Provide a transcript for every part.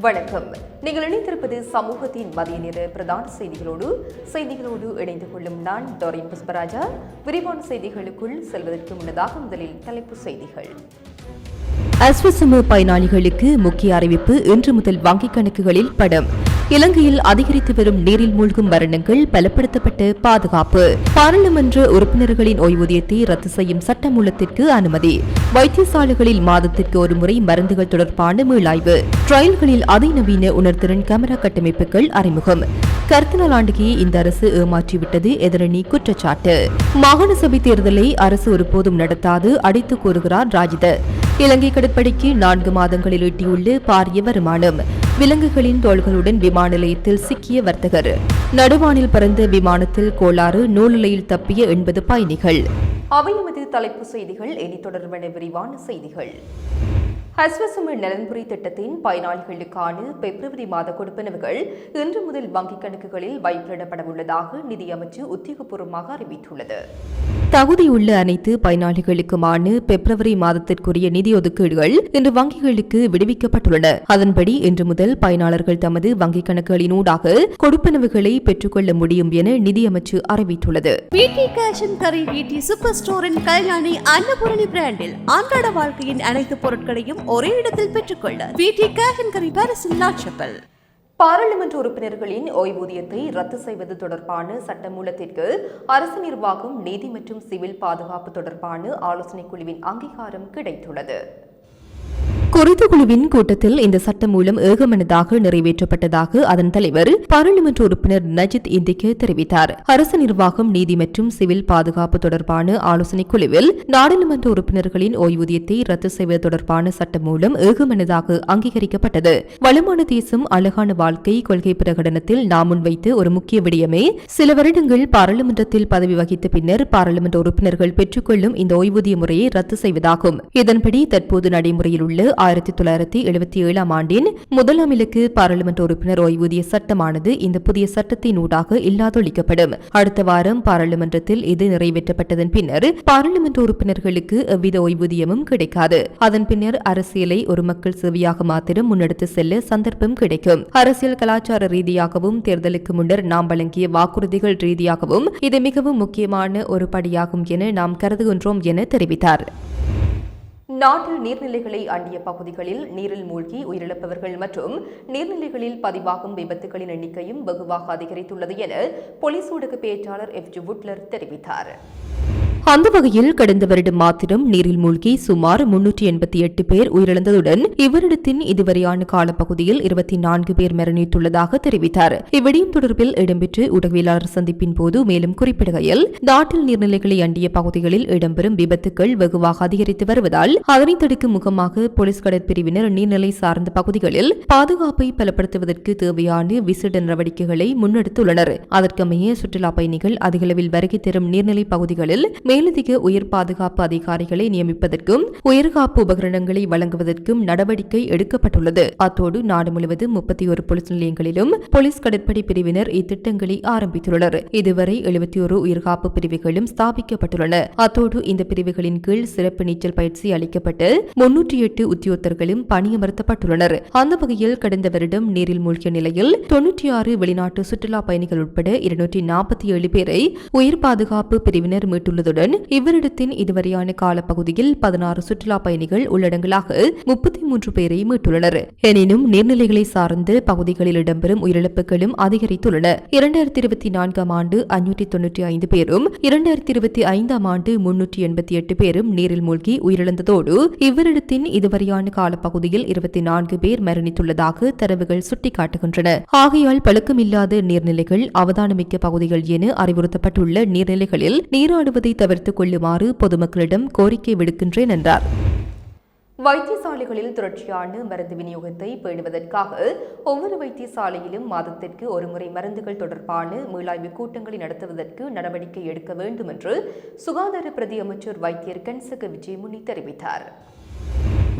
வணக்கம். நீங்கள் இணைந்திருப்பது சமூகத்தின் மதிய நேர பிரதான செய்திகளோடு செய்திகளோடு இணைந்து கொள்ளும் நான் டோரின் புஷ்பராஜா. விரிவான செய்திகளுக்குள் செல்வதற்கு முன்னதாக முதலில் தலைப்புச் செய்திகள். அஸ்வசம பயனாளிகளுக்கு முக்கிய அறிவிப்பு இன்று முதல் வங்கிக் கணக்குகளில் படம். இலங்கையில் அதிகரித்து வரும் நீரில் மூழ்கும் மரணங்கள் பலப்படுத்தப்பட்ட பாதுகாப்பு. பாராளுமன்ற உறுப்பினர்களின் ஓய்வூதியத்தை ரத்து செய்யும் சட்டமூலத்திற்கு அனுமதி. வைத்தியசாலைகளில் மாதத்திற்கு ஒருமுறை மருந்துகள் தொடர்பான மீளாய்வு. ட்ரயல்களில் அதிநவீன உணர்திறன் கேமரா கட்டமைப்புகள் அறிமுகம். கருத்தினால் ஆண்டுகையை இந்த அரசு ஏமாற்றிவிட்டது எதிரணி குற்றச்சாட்டு. மாகாண சபை தேர்தலை அரசு ஒருபோதும் நடத்தாது அடித்து கூறுகிறார் ராஜித. இலங்கை கடற்படைக்கு நான்கு மாதங்களில் ஈட்டியுள்ள பாரிய வருமானம். விலங்குகளின் தோள்களுடன் விமான நிலையத்தில் சிக்கிய வர்த்தகர். நடுவானில் பறந்த விமானத்தில் கோளாறு நூலிலையில் தப்பிய எண்பது பயணிகள். அவையமது தலைப்பு செய்திகள் இனி தொடர்பான விரிவான செய்திகள். ஹஸ்வசும நலன்புரி திட்டத்தின் பயனாளிகளுக்கான பிப்ரவரி மாத கொடுப்பனவுகள் இன்று முதல் வங்கிக் கணக்குகளில் வைப்பிடப்பட உள்ளதாக நிதியமைச்சு உத்தியோகபூர்வமாக அறிவித்துள்ளது. தகுதியுள்ள அனைத்து பயனாளிகளுக்குமான பிப்ரவரி மாதத்திற்குரிய நிதி ஒதுக்கீடுகள் இன்று வங்கிகளுக்கு விடுவிக்கப்பட்டுள்ளன. அதன்படி இன்று முதல் பயனாளர்கள் தமது வங்கிக் கணக்குகளினூடாக கொடுப்பனவுகளை பெற்றுக்கொள்ள முடியும் என நிதியமைச்சு அறிவித்துள்ளது. சூப்பர் ஸ்டோரின் கல்யாணி அன்னபூரணி பிராண்டில் அன்றாட வாழ்க்கையின் அனைத்து பொருட்களையும் ஒரே இடத்தில் பெற்றுக்கொள்ள பிடி கேஷ் அண்ட் லாட்சப்பல் பாராளுமன்ற உறுப்பினர்களின் ஓய்வூதியத்தை ரத்து செய்வது தொடர்பான சட்டமூலத்திற்கு அரசு நிர்வாகம் நீதி மற்றும் சிவில் பாதுகாப்பு தொடர்பான ஆலோசனைக் குழுவின் அங்கீகாரம் கிடைத்துள்ளது. குறித்த குழுவின் கூட்டத்தில் இந்த சட்டம் மூலம் ஏகமனதாக நிறைவேற்றப்பட்டதாக அதன் தலைவர் பாராளுமன்ற உறுப்பினர் நஜித் இந்திக்கு தெரிவித்தார். அரசு நிர்வாகம் நீதி மற்றும் சிவில் பாதுகாப்பு தொடர்பான ஆலோசனைக் குழுவில் நாடாளுமன்ற உறுப்பினர்களின் ஓய்வூதியத்தை ரத்து செய்வது தொடர்பான சட்டம் மூலம் ஏகமனதாக அங்கீகரிக்கப்பட்டது. வளமான தேசம் அழகான வாழ்க்கை கொள்கை பிரகடனத்தில் நாம் முன்வைத்து ஒரு முக்கிய விடயமே சில வருடங்கள் பாராளுமன்றத்தில் பதவி வகித்த பின்னர் பாராளுமன்ற உறுப்பினர்கள் பெற்றுக்கொள்ளும் இந்த ஓய்வூதிய முறையை ரத்து செய்வதாகும். இதன்படி தற்போது நடைமுறையில் உள்ள ஆயிரத்தி தொள்ளாயிரத்தி எழுபத்தி ஏழாம் ஆண்டின் முதல் அமிலுக்கு பாராளுமன்ற உறுப்பினர் ஓய்வூதிய சட்டமானது இந்த புதிய சட்டத்தின் ஊடாக இல்லாதொழிக்கப்படும். அடுத்த வாரம் பாராளுமன்றத்தில் இது நிறைவேற்றப்பட்டதன் பின்னர் பாராளுமன்ற உறுப்பினர்களுக்கு எவ்வித ஓய்வூதியமும் கிடைக்காது. அதன் பின்னர் அரசியலை ஒரு மக்கள் சேவையாக மாத்திரம் முன்னெடுத்து செல்ல சந்தர்ப்பம் கிடைக்கும். அரசியல் கலாச்சார ரீதியாகவும் தேர்தலுக்கு முன்னர் நாம் வழங்கிய வாக்குறுதிகள் ரீதியாகவும் இது மிகவும் முக்கியமான ஒரு படியாகும் என நாம் கருதுகின்றோம் என தெரிவித்தார். நாட்டில் நீர்நிலைகளை அண்டிய பகுதிகளில் நீரில் மூழ்கி உயிரிழப்பவர்கள் மற்றும் நீர்நிலைகளில் பதிவாகும் விபத்துகளின் எண்ணிக்கையும் வெகுவாக அதிகரித்துள்ளது என போலீஸ் ஊடக பேச்சாளர் எஃப் ஜி வுட்லர் தெரிவித்தார். அந்த வகையில் கடந்த வருடம் மாத்திரம் நீரில் மூழ்கி சுமார் முன்னூற்றி எண்பத்தி எட்டு பேர் உயிரிழந்ததுடன் இவரிடத்தின் இதுவரையான காலப்பகுதியில் இருபத்தி நான்கு பேர் மரணித்துள்ளதாக தெரிவித்தார். இவ்விடயம் தொடர்பில் இடம்பெற்று ஊடகவியலாளர் சந்திப்பின் போது மேலும் குறிப்பிடுகையில் நாட்டில் நீர்நிலைகளை அண்டிய பகுதிகளில் இடம்பெறும் விபத்துக்கள் வெகுவாக அதிகரித்து வருவதால் அதனை தடுக்கும் முகமாக போலீஸ் கடற்பிரிவினர் நீர்நிலை சார்ந்த பகுதிகளில் பாதுகாப்பை பலப்படுத்துவதற்கு தேவையான விசேட நடவடிக்கைகளை முன்னெடுத்துள்ளனர். அதற்கமைய சுற்றுலா பயணிகள் அதிகளவில் வருகை தரும் நீர்நிலை பகுதிகளில் மேலதிக உயிர் பாதுகாப்பு அதிகாரிகளை நியமிப்பதற்கும் உயிர்காப்பு உபகரணங்களை வழங்குவதற்கும் நடவடிக்கை எடுக்கப்பட்டுள்ளது. அத்தோடு நாடு முழுவதும் முப்பத்தி ஒரு போலீஸ் நிலையங்களிலும் போலீஸ் கடற்படை பிரிவினர் இத்திட்டங்களை ஆரம்பித்துள்ளனர். இதுவரை எழுபத்தி ஒரு உயிர்காப்பு பிரிவுகளும் ஸ்தாபிக்கப்பட்டுள்ளன. அத்தோடு இந்த பிரிவுகளின் கீழ் சிறப்பு நீச்சல் பயிற்சி அளிக்கப்பட்டு முன்னூற்றி எட்டு உத்தியோகர்களும் பணியமர்த்தப்பட்டுள்ளனர். அந்த வகையில் கடந்த வருடம் நீரில் மூழ்கிய நிலையில் தொன்னூற்றி ஆறு வெளிநாட்டு சுற்றுலா பயணிகள் உட்பட இருநூற்றி நாற்பத்தி ஏழு பேரை உயிர் பாதுகாப்பு பிரிவினர் மீட்டுள்ளதுடன் இவ்வருடத்தின் இதுவரையான காலப்பகுதியில் பதினாறு சுற்றுலா பயணிகள் உள்ளடங்கலாக முப்பத்தி மூன்று பேரை மீட்டுள்ளனர். எனினும் நீர்நிலைகளை சார்ந்து பகுதிகளில் இடம்பெறும் உயிரிழப்புகளும் அதிகரித்துள்ளன. இரண்டாயிரத்தி இருபத்தி நான்காம் ஆண்டு ஐநூற்றி தொன்னூற்றி ஐந்து பேரும் இரண்டாயிரத்தி இருபத்தி ஐந்தாம் ஆண்டு முன்னூற்றி எண்பத்தி எட்டு பேரும் நீரில் மூழ்கி உயிரிழந்ததோடு இவரிடத்தின் இதுவரையான காலப்பகுதியில் இருபத்தி நான்கு பேர் மரணித்துள்ளதாக தரவுகள் சுட்டிக்காட்டுகின்றன. ஆகையால் பழக்கமில்லாத நீர்நிலைகள் அவதானமிக்க பகுதிகள் என அறிவுறுத்தப்பட்டுள்ள நீர்நிலைகளில் நீராடுவதை தவிர தவிர்த்துக் கொள்ளுமாறு பொதுமக்களிடம் கோரிக்கை விடுக்கின்றேன் என்றார். வைத்தியசாலைகளில் தொடர்ச்சியான மருந்து விநியோகத்தை பேணுவதற்காக ஒவ்வொரு வைத்தியசாலையிலும் மாதத்திற்கு ஒருமுறை மருந்துகள் தொடர்பான மீளாய்வு கூட்டங்களை நடத்துவதற்கு நடவடிக்கை எடுக்க வேண்டும் என்று சுகாதார பிரதி அமைச்சர் வைத்தியர் கன்சக விஜயமுனி தெரிவித்தார்.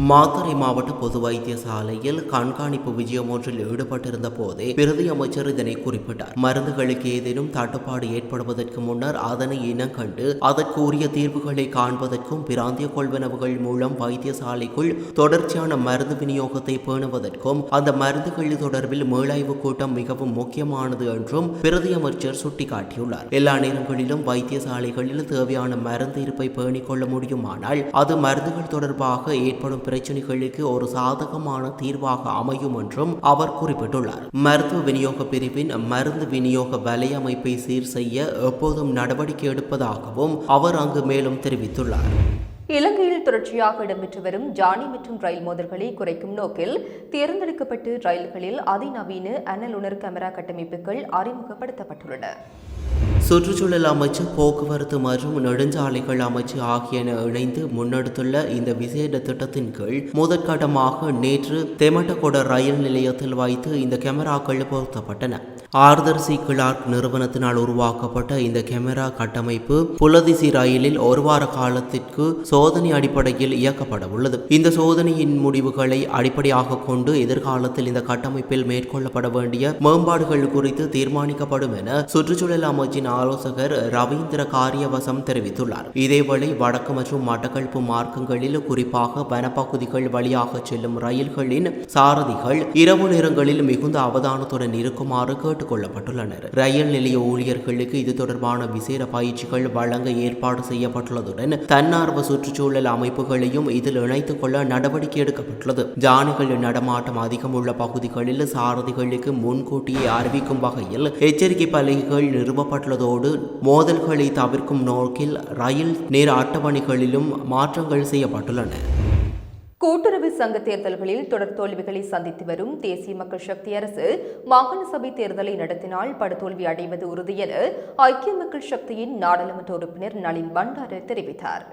மாத்தறை மாவட்ட பொது வைத்தியசாலையில் கண்காணிப்பு விஜயம் ஒன்றில் ஈடுபட்டிருந்த போதே பிரதி அமைச்சர் இதனை குறிப்பிட்டார். மருந்துகளுக்கு ஏதேனும் தட்டுப்பாடு ஏற்படுவதற்கு முன்னர் அதனை இனம் கண்டு அதற்குரிய தீர்வுகளை காண்பதற்கும் பிராந்திய கொள்வனவுகள் மூலம் வைத்தியசாலைக்குள் தொடர்ச்சியான மருந்து விநியோகத்தை பேணுவதற்கும் அந்த மருந்துகள் தொடர்பில் மேலாய்வு கூட்டம் மிகவும் முக்கியமானது என்றும் பிரதி அமைச்சர் சுட்டிக்காட்டியுள்ளார். எல்லா நேரங்களிலும் வைத்தியசாலைகளில் தேவையான மருந்து இருப்பை பேணிக்கொள்ள முடியுமானால் அது மருந்துகள் தொடர்பாக ஏற்படும் பிரச்சனைகளுக்கு ஒரு சாதகமான தீர்வாக அமையும் என்றும் அவர் குறிப்பிட்டுள்ளார். மருத்துவ விநியோக பிரிவின் மருந்து விநியோக வலையமைப்பை சீர் செய்ய எப்போதும் நடவடிக்கை எடுப்பதாகவும் அவர் அங்கு மேலும் தெரிவித்துள்ளார். இலங்கையில் தொடர்ச்சியாக இடம்பெற்று வரும் ஜானி மற்றும் ரயில் மோதல்களை குறைக்கும் நோக்கில் தேர்ந்தெடுக்கப்பட்டு ரயில்களில் அதிநவீன அனலுணர் கேமரா கட்டமைப்புகள் அறிமுகப்படுத்தப்பட்டுள்ளன. சுற்றுச்சூழல் அமைச்சு போக்குவரத்து மற்றும் நெடுஞ்சாலைகள் அமைச்சு ஆகியன இணைந்து முன்னெடுத்துள்ள இந்த விசேட திட்டத்தின் கீழ் முதற்கட்டமாக நேற்று தெமட்டகொட ரயில் நிலையத்தில் வைத்து இந்த கேமராக்கள் பொருத்தப்பட்டன. ஆர்தர்சி கிளார்க் நிறுவனத்தினால் உருவாக்கப்பட்ட இந்த கேமரா கட்டமைப்பு புலதிசி ரயிலில் ஒரு வார காலத்திற்கு சோதனை அடிப்படையில் இயக்கப்பட உள்ளது. இந்த சோதனையின் முடிவுகளை அடிப்படையாக கொண்டு எதிர்காலத்தில் இந்த கட்டமைப்பில் மேற்கொள்ளப்பட வேண்டிய மேம்பாடுகள் குறித்து தீர்மானிக்கப்படும் என சுற்றுச்சூழல் அமைச்சின் ஆலோசகர் ரவீந்திர காரியவசம் தெரிவித்துள்ளார். இதேவேளை வடக்கு மற்றும் மட்டக்களப்பு மார்க்கங்களில் குறிப்பாக வனப்பகுதிகள் வழியாக செல்லும் ரயில்களின் சாரதிகள் இரவு நேரங்களில் மிகுந்த அவதானத்துடன் இருக்குமாறு கேட்டுக்கொள்ளப்பட்டுள்ளனர் ரயில் நிலைய ஊழியர்களுக்கு இது தொடர்பான விசேட பயிற்சிகள் வழங்க ஏற்பாடு செய்யப்பட்டுள்ளதுடன் தன்னார்வ சுற்றுச்சூழல் அமைப்புகளையும் இதில் இணைத்துக் கொள்ள நடவடிக்கை எடுக்கப்பட்டுள்ளது. ஜானிகள் நடமாட்டம் அதிகம் உள்ள பகுதிகளில் சாரதிகளுக்கு முன்கூட்டியே அறிவிக்கும் வகையில் எச்சரிக்கை பலகைகள் நிறுவப்பட்டுள்ளதோடு மோதல்களை தவிர்க்கும் நோக்கில் ரயில் நேர அட்டவணைகளிலும் மாற்றங்கள் செய்யப்பட்டுள்ளன. கூட்டுறவு சங்க தேர்தல்களில் தொடர் தோல்விகளை சந்தித்து வரும் தேசிய மக்கள் சக்தி அரசு மாகாண சபை தேர்தலை நடத்தினால் படுதோல்வி அடைவது உறுதி என ஐக்கிய மக்கள் சக்தியின் நாடாளுமன்ற உறுப்பினர் நளின் பண்டார தெரிவித்தார்.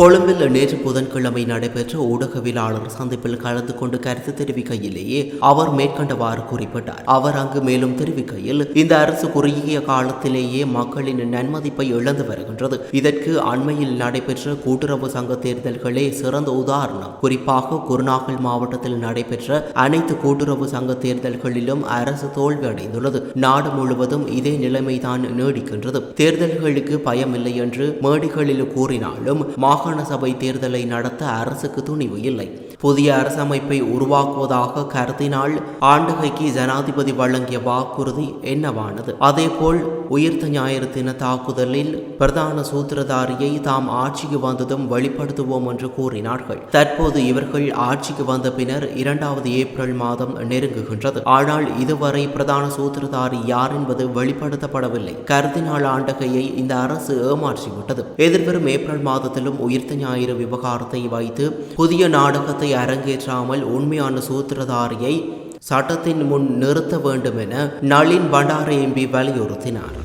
கொழும்பில் நேற்று புதன்கிழமை நடைபெற்ற ஊடகவியலாளர் சந்திப்பில் கலந்து கொண்டு கருத்து தெரிவிக்கையிலேயே அவர் மேற்கண்டவாறு குறிப்பிட்டார். அவர் அங்கு மேலும் தெரிவிக்கையில் இந்த அரசு குறுகிய காலத்திலேயே மக்களின் நன்மதிப்பை இழந்து வருகின்றது. இதற்கு அண்மையில் நடைபெற்ற கூட்டுறவு சங்க தேர்தல்களே சிறந்த உதாரணம். குறிப்பாக குருநாகல் மாவட்டத்தில் நடைபெற்ற அனைத்து கூட்டுறவு சங்க தேர்தல்களிலும் அரசு தோல்வி அடைந்துள்ளது நாடு முழுவதும் இதே நிலைமைதான் நீடிக்கின்றது. தேர்தல்களுக்கு பயமில்லை என்று மேடைகளில் கூறினாலும் மாகாண சபை தேர்தலை நடத்த அரசுக்கு துணிவு இல்லை. புதிய அரசமைப்பை உருவாக்குவதாக கருதினால் ஆண்டுகைக்கு ஜனாதிபதி வழங்கிய வாக்குறுதி என்னவானது? அதேபோல் உயிர்த்த ஞாயிறு தின தாக்குதலில் பிரதான சூத்திரதாரியை தாம் ஆட்சிக்கு வந்ததும் வெளிப்படுத்துவோம் என்று கூறினார்கள். தற்போது இவர்கள் ஆட்சிக்கு வந்த பின்னர் இரண்டாவது ஏப்ரல் மாதம் நெருங்குகின்றது. ஆனால் இதுவரை பிரதான சூத்திரதாரி யார் என்பது வெளிப்படுத்தப்படவில்லை. கருதினால் ஆண்டகையை இந்த அரசு ஏமாற்றிவிட்டது. எதிர்வரும் ஏப்ரல் மாதத்திலும் உயிர்த்த ஞாயிறு விவகாரத்தை வைத்து புதிய நாடகத்தை அரங்கேற்றாமல் உண்மையான சூத்திரதாரியை சட்டத்தின் முன் நிறுத்த வேண்டும் என நளின் பண்டார எம்பி வலியுறுத்தினார்.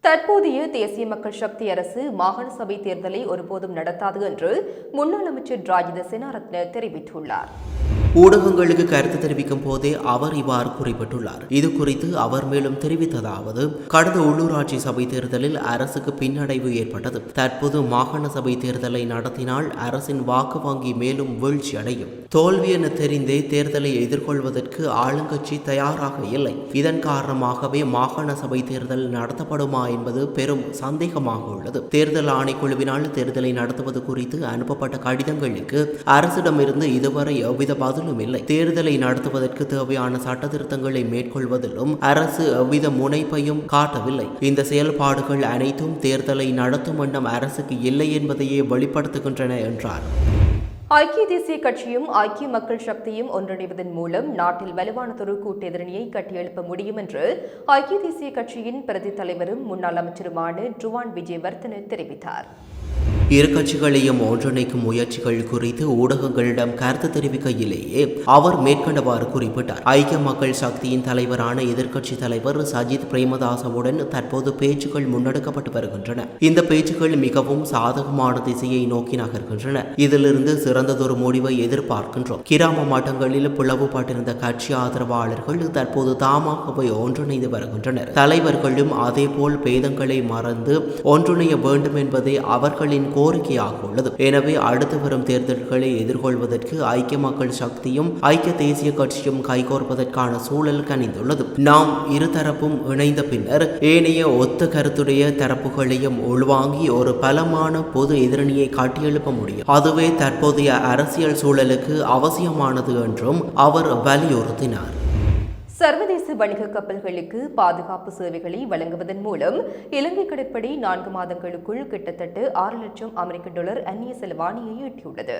தற்போதைய தேசிய மக்கள் சக்தி அரசு மாகாண சபை தேர்தலை ஒருபோதும் நடத்தாது என்று முன்னாள் அமைச்சர் ராஜித செனாரத்ன தெரிவித்துள்ளார். ஊடகங்களுக்கு கருத்து தெரிவிக்கும் போதே அவர் இவ்வாறு குறிப்பிட்டுள்ளார். இது குறித்து அவர் மேலும் தெரிவித்ததாவது கடந்த உள்ளூராட்சி சபை தேர்தலில் அரசுக்கு பின்னடைவு ஏற்பட்டது. தற்போது மாகாண சபை தேர்தலை நடத்தினால் அரசின் வாக்கு வங்கி மேலும் வீழ்ச்சி அடையும் தோல்வி என தெரிந்தே தேர்தலை எதிர்கொள்வதற்கு ஆளுங்கட்சி தயாராக இல்லை. இதன் காரணமாகவே மாகாண சபை தேர்தல் நடத்தப்படுமா என்பது பெரும் சந்தேகமாக உள்ளது. தேர்தல் ஆணைக்குழுவினால் தேர்தலை நடத்துவது குறித்து அனுப்பப்பட்ட கடிதங்களுக்கு அரசிடமிருந்து இதுவரை எவ்வித பதிலும் இல்லை தேர்தலை நடத்துவதற்கு தேவையான சட்டத்திருத்தங்களை மேற்கொள்வதிலும் அரசு எவ்வித முனைப்பையும் காட்டவில்லை. இந்த செயல்பாடுகள் அனைத்தும் தேர்தலை நடத்தும் எண்ணம் அரசுக்கு இல்லை என்பதையே வெளிப்படுத்துகின்றன என்றார். ஐக்கிய தேசிய கட்சியும் ஐக்கிய மக்கள் சக்தியும் ஒன்றிணைவதன் மூலம் நாட்டில் வலுவானதொரு கூட்டு எதிரணியை கட்டியெழுப்ப முடியும் என்று ஐக்கிய தேசிய கட்சியின் பிரதி தலைவரும் முன்னாள் அமைச்சருமான ட்ருவான் விஜயவர்தன தெரிவித்தார். இரு கட்சிகளையும் ஒன்றிணைக்கும் முயற்சிகள் குறித்து ஊடகங்களிடம் கருத்து தெரிவிக்கையிலேயே அவர் மேற்கண்டவாறு குறிப்பிட்டார். ஐக்கிய மக்கள் சக்தியின் தலைவரான எதிர்க்கட்சி தலைவர் சஜித் பிரேமதாசவுடன் தற்போது பேச்சுக்கள் முன்னெடுக்கப்பட்டு வருகின்றன. இந்த பேச்சுக்கள் மிகவும் சாதகமான திசையை நோக்கி நகர்கின்றன. இதிலிருந்து சிறந்ததொரு முடிவை எதிர்பார்க்கின்றோம். கிராம மட்டங்களில் பிளவுபட்டிருந்த கட்சி ஆதரவாளர்கள் தற்போது தாமாகவே ஒன்றிணைந்து வருகின்றனர். தலைவர்களும் அதேபோல் பேதங்களை மறந்து ஒன்றிணைய வேண்டும் என்பதே அவர்களின் கோரிக்கையாக உள்ளது. எனவே அடுத்து வரும் தேர்தல்களை எதிர்கொள்வதற்கு ஐக்கிய மக்கள் சக்தியும் ஐக்கிய தேசிய கட்சியும் கைகோர்ப்பதற்கான சூழல் கணிந்துள்ளது நாம் இருதரப்பும் இணைந்த பின்னர் ஏனைய ஒத்த கருத்துடைய தரப்புகளையும் உள்வாங்கி ஒரு பலமான பொது எதிரணியை காட்டியெழுப்ப முடியும். அதுவே தற்போதைய அரசியல் சூழலுக்கு அவசியமானது என்றும் அவர் வலியுறுத்தினார். சர்வதேச வணிக கப்பல்களுக்கு பாதுகாப்பு சேவைகளை வழங்குவதன் மூலம் இலங்கை கடற்படை நான்கு மாதங்களுக்குள் கிட்டத்தட்ட ஆறு லட்சம் அமெரிக்க டாலர் அந்நிய செலவாணியை எட்டியுள்ளது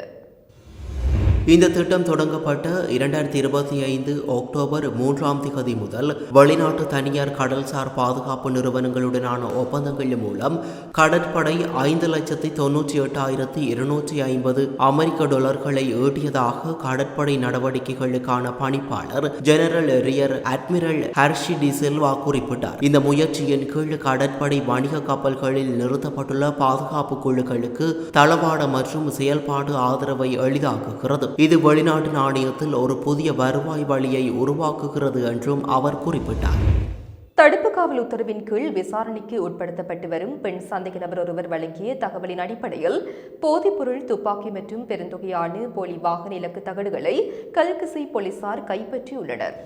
இந்த திட்டம் தொடங்கப்பட்ட இரண்டாயிரத்தி இருபத்தி ஐந்து அக்டோபர் மூன்றாம் திகதி முதல் வெளிநாட்டு தனியார் கடல்சார் பாதுகாப்பு நிறுவனங்களுடனான ஒப்பந்தங்கள் மூலம் கடற்படை ஐந்து லட்சத்தி தொன்னூற்றி எட்டாயிரத்தி இருநூற்றி ஐம்பது அமெரிக்க டாலர்களை ஈட்டியதாக கடற்படை நடவடிக்கைகளுக்கான பணிப்பாளர் general rear admiral Harshi de Silva குறிப்பிட்டார். இந்த முயற்சியின் கீழ் கடற்படை வணிக கப்பல்களில் நிறுத்தப்பட்டுள்ள பாதுகாப்பு குழுக்களுக்கு தளவாட மற்றும் செயல்பாடு ஆதரவை எளிதாக்குகிறது. இது வெளிநாட்டு நாணயத்தில் ஒரு புதிய வருவாய் வழியை உருவாக்குகிறது என்றும் அவர் குறிப்பிட்டார். தடுப்பு காவல் உத்தரவின் கீழ் விசாரணைக்கு உட்படுத்தப்பட்டு வரும் பெண் சந்தேக நபர் ஒருவர் வழங்கிய தகவலின் அடிப்படையில் போதைப்பொருள் துப்பாக்கி மற்றும் பெருந்தொகையான போலி வாகன இலக்கு தகடுகளை கல்கிசை போலீசார் கைப்பற்றியுள்ளனர்.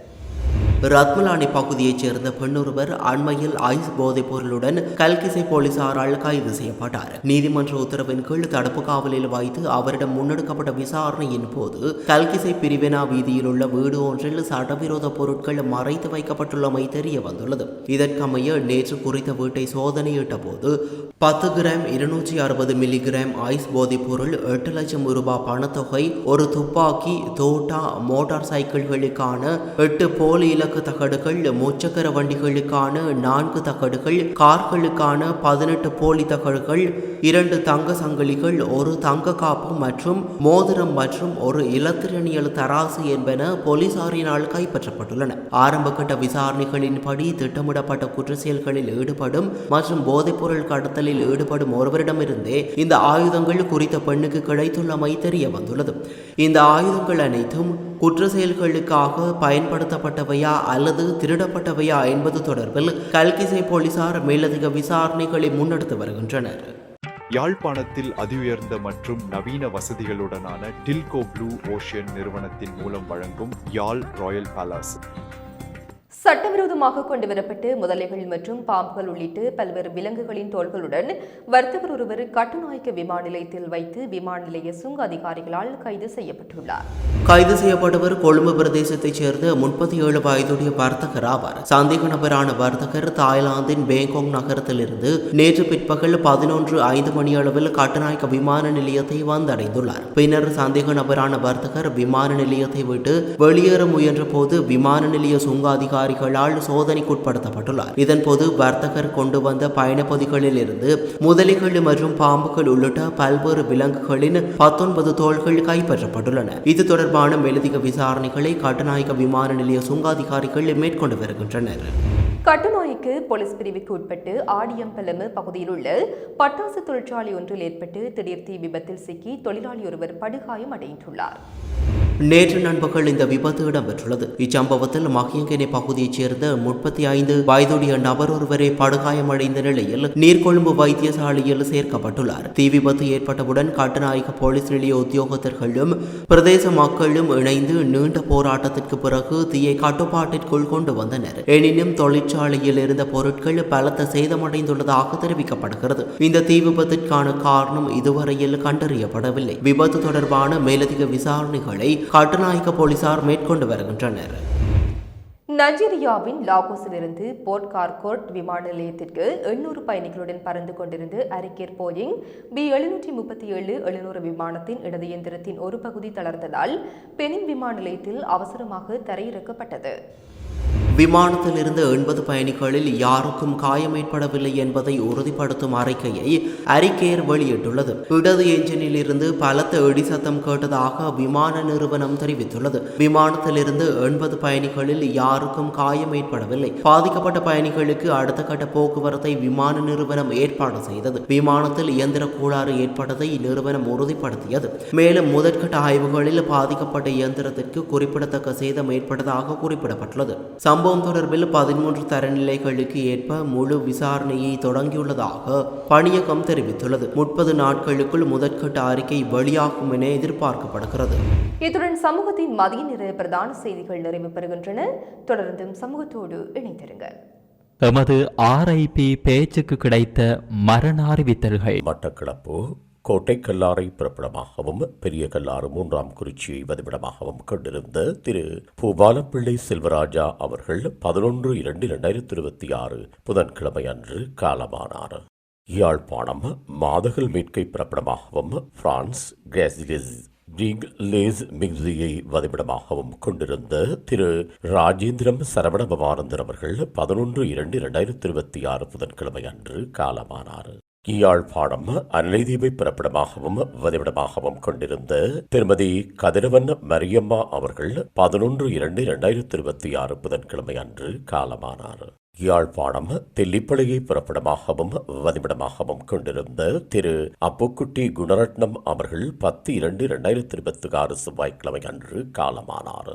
ரத்மலானி பகுதியைச் சேர்ந்த பெண்ணொருவர் அண்மையில் ஐஸ் போதைப் பொருளுடன் கல்கிசை போலீசாரால் கைது செய்யப்பட்டார். நீதிமன்ற உத்தரவின் கீழ் தடுப்பு காவலில் வைத்து அவரிடம் முன்னெடுக்கப்பட்ட விசாரணையின் போது கல்கிசை பிரிவினா வீதியில் உள்ள வீடு ஒன்றில் சட்டவிரோத பொருட்கள் மறைத்து வைக்கப்பட்டுள்ளமை தெரிய வந்துள்ளது இதற்கமைய நேற்று குறித்த வீட்டை சோதனையிட்ட போது பத்து கிராம் இருநூற்றி அறுபது மில்லிகிராம் ஐஸ் போதைப் பொருள் எட்டு லட்சம் ரூபாய் பணத்தொகை ஒரு துப்பாக்கி தோட்டா மோட்டார் சைக்கிள்களுக்கான எட்டு போலி இலக்க தகடுகள் முச்சக்கர வண்டிகளுக்கான நான்கு தகடுகள் கார்களுக்கான பதினெட்டு போலி தகடுகள் இரண்டு தங்க சங்கிலிகள் ஒரு தங்க காப்பு மற்றும் மோதிரம் மற்றும் ஒரு இலத்திரனியல் தராசு என்பன போலீசாரினால் கைப்பற்றப்பட்டுள்ளன. ஆரம்பகட்ட விசாரணைகளின்படி திட்டமிடப்பட்ட குற்ற செயல்களில் ஈடுபடும் மற்றும் போதைப்பொருள் கடத்தலில் ஈடுபடும் ஒருவரிடமிருந்தே இந்த ஆயுதங்கள் குறித்த பெண்ணுக்கு கிடைத்துள்ளமை தெரிய வந்துள்ளது இந்த ஆயுதங்கள் அனைத்தும் குற்ற செயல்களுக்காக பயன்படுத்தப்பட்டவையா அல்லது திருடப்பட்டவையா என்பது தொடர்பில் கல்கிசை போலீசார் மேலதிக விசாரணைகளை முன்னெடுத்து வருகின்றனர். யாழ்ப்பாணத்தில் அதிஉயர்ந்த மற்றும் நவீன வசதிகளுடனான டில்கோ ப்ளூ ஓஷியன் நிறுவனத்தின் மூலம் வழங்கும் யாழ் ராயல் பேலஸ். சட்டவிரோதமாக கொண்டுவரப்பட்டு முதலைகள் மற்றும் பாம்புகள் உள்ளிட்டு பல்வேறு விலங்குகளின் தோள்களுடன் வர்த்தகர் ஒருவர் கட்டுநாயக்க விமான நிலையத்தில் வைத்து விமான நிலைய சுங்க அதிகாரிகளால் கைது செய்யப்பட்டுள்ளார். கைது செய்யப்பட்டவர் கொழும்பு பிரதேசத்தைச் சேர்ந்த முப்பத்தி ஏழு வயதுடைய வர்த்தகர் ஆவார். சந்தேக நபரான வர்த்தகர் தாய்லாந்தின் பேங்காங் நகரத்திலிருந்து நேற்று பிற்பகல் பதினொன்று ஐந்து மணியளவில் கட்டுநாயக்க விமான நிலையத்தை வந்தடைந்துள்ளார். பின்னர் சந்தேக நபரான வர்த்தகர் விமான நிலையத்தை விட்டு வெளியேற முயன்ற போது விமான நிலைய சுங்க அதிகாரி அதிகாரிகளால் சோதனைக்குட்படுத்தப்பட்டுள்ளார். இதன்போது வர்த்தகர் கொண்டு வந்த பயணப்பொதிகளில் இருந்து முதலிகள் மற்றும் பாம்புகள் உள்ளிட்ட பல்வேறு விலங்குகளின் பத்தொன்பது தோள்கள் கைப்பற்றப்பட்டுள்ளன. இது தொடர்பான மேலதிக விசாரணைகளை கட்டுநாயக்க விமான நிலைய சுங்க அதிகாரிகள் மேற்கொண்டு வருகின்றனர். கட்டுநாய்க்கு போலீஸ் பிரிவுக்கு உட்பட்டு ஆடியம்பலமு பகுதியில் உள்ள பட்டாசு தொழிற்சாலை ஒன்றில் ஏற்பட்டு திடீர் தீ விபத்தில் சிக்கி தொழிலாளி ஒருவர் படுகாயம் அடைந்துள்ளார் நேற்று நண்பகல் இந்த விபத்து இடம்பெற்றுள்ளது. இச்சம்பவத்தில் மகியங்கனை பகுதியைச் சேர்ந்த முப்பத்தி ஐந்து வயதுடைய நபர் ஒருவரை படுகாயமடைந்த நிலையில் நீர்கொழும்பு வைத்தியசாலையில் சேர்க்கப்பட்டுள்ளார். தீ விபத்து ஏற்பட்டவுடன் கட்டுநாயக போலீஸ் நிலைய உத்தியோகத்தர்களும் பிரதேச மக்களும் இணைந்து நீண்ட போராட்டத்திற்கு பிறகு தீயை கட்டுப்பாட்டிற்குள் கொண்டு வந்தனர். எனினும் தொழிற்சாலையில் இருந்த பொருட்கள் பலத்த சேதமடைந்துள்ளதாக தெரிவிக்கப்படுகிறது. இந்த தீ விபத்திற்கான காரணம் இதுவரையில் கண்டறியப்படவில்லை. விபத்து தொடர்பான மேலதிக விசாரணைகளை கட்டுநாயக்க போலீசார் மேற்கொண்டு வருகின்றனர். நைஜீரியாவின் லாகோஸிலிருந்து போர்ட் கார்கோர்ட் விமான நிலையத்திற்கு எண்ணூறு பயணிகளுடன் பறந்து கொண்டிருந்த அரிக்கேர் போயிங் பி எழுநூற்றி முப்பத்தி ஏழு எழுநூறு விமானத்தின் இடது இயந்திரத்தின் ஒரு பகுதி தளர்ந்ததால் பெனின் விமான நிலையத்தில் அவசரமாக தரையிறக்கப்பட்டது. விமானத்தில் இருந்த எண்பது பயணிகளில் யாருக்கும் காயம் ஏற்படவில்லை என்பதை உறுதிப்படுத்தும் அறிக்கையை அறிக்கையர் வெளியிட்டுள்ளது. இடது என்ஜினில் இருந்து பலத்த இடி சத்தம் கேட்டதாக விமான நிறுவனம் தெரிவித்துள்ளது. விமானத்தில் இருந்து எண்பது பயணிகளில் யாருக்கும் காயம் ஏற்படவில்லை. பாதிக்கப்பட்ட பயணிகளுக்கு அடுத்த கட்ட போக்குவரத்தை விமான நிறுவனம் ஏற்பாடு செய்தது. விமானத்தில் இயந்திர கோளாறு ஏற்பட்டதை நிறுவனம் உறுதிப்படுத்தியது. மேலும் முதற்கட்ட ஆய்வுகளில் பாதிக்கப்பட்ட இயந்திரத்திற்கு குறிப்பிடத்தக்க சேதம் ஏற்பட்டதாக குறிப்பிடப்பட்டுள்ளது. சம்பவ சம்பவம் தொடர்பில் பதிமூன்று தரநிலைகளுக்கு ஏற்ப முழு விசாரணையை தொடங்கியுள்ளதாக பணியகம் தெரிவித்துள்ளது. முப்பது நாட்களுக்குள் முதற்கட்ட அறிக்கை வெளியாகும் என எதிர்பார்க்கப்படுகிறது. இத்துடன் சமூகத்தின் மதிய நிற பிரதான செய்திகள் நிறைவு பெறுகின்றன. தொடர்ந்தும் சமூகத்தோடு இணைந்திருங்கள். எமது ஆர்ஐபி பேச்சுக்கு கிடைத்த மரண அறிவித்தல்கள். மட்டக்களப்பு கோட்டை கல்லாரை பிறப்பிடமாகவும் பெரிய கல்லாறு மூன்றாம் குறிச்சியை வதிவிடமாகவும் கொண்டிருந்த திரு. பூபாலப்பிள்ளை செல்வராஜா அவர்கள் பதினொன்று இரண்டு இரண்டாயிரத்தி இருபத்தி ஆறு புதன்கிழமை அன்று காலமானார். யாழ்ப்பாணம் மாதகல் மீட்கை பிறப்பிடமாகவும் பிரான்ஸ் கிராசிலிஸ் ரிக் லேஸ் மிக்ஸியை வதிவிடமாகவும் கொண்டிருந்த திரு. ராஜேந்திரம் சரவண பவானந்தர் அவர்கள் பதினொன்று இரண்டு இரண்டாயிரத்தி இருபத்தி ஆறு புதன்கிழமை அன்று காலமானார். யாழ்ப்பாணம் அனலைதீபை பிறப்பிடமாகவும் வதிவிடமாகவும் கொண்டிருந்த திருமதி கதிரவன் மரியம்மா அவர்கள் பதினொன்று இரண்டு இரண்டாயிரத்தி இருபத்தி ஆறு புதன்கிழமை அன்று காலமானார். யாழ்ப்பாணம் தெல்லிப்பளையை புறப்படமாகவும் வதிவிடமாகவும் கொண்டிருந்த திரு அப்புக்குட்டி குணரட்னம் அவர்கள் பத்து இரண்டு இரண்டாயிரத்தி இருபத்தி ஆறு செவ்வாய்க்கிழமை அன்று காலமானார்.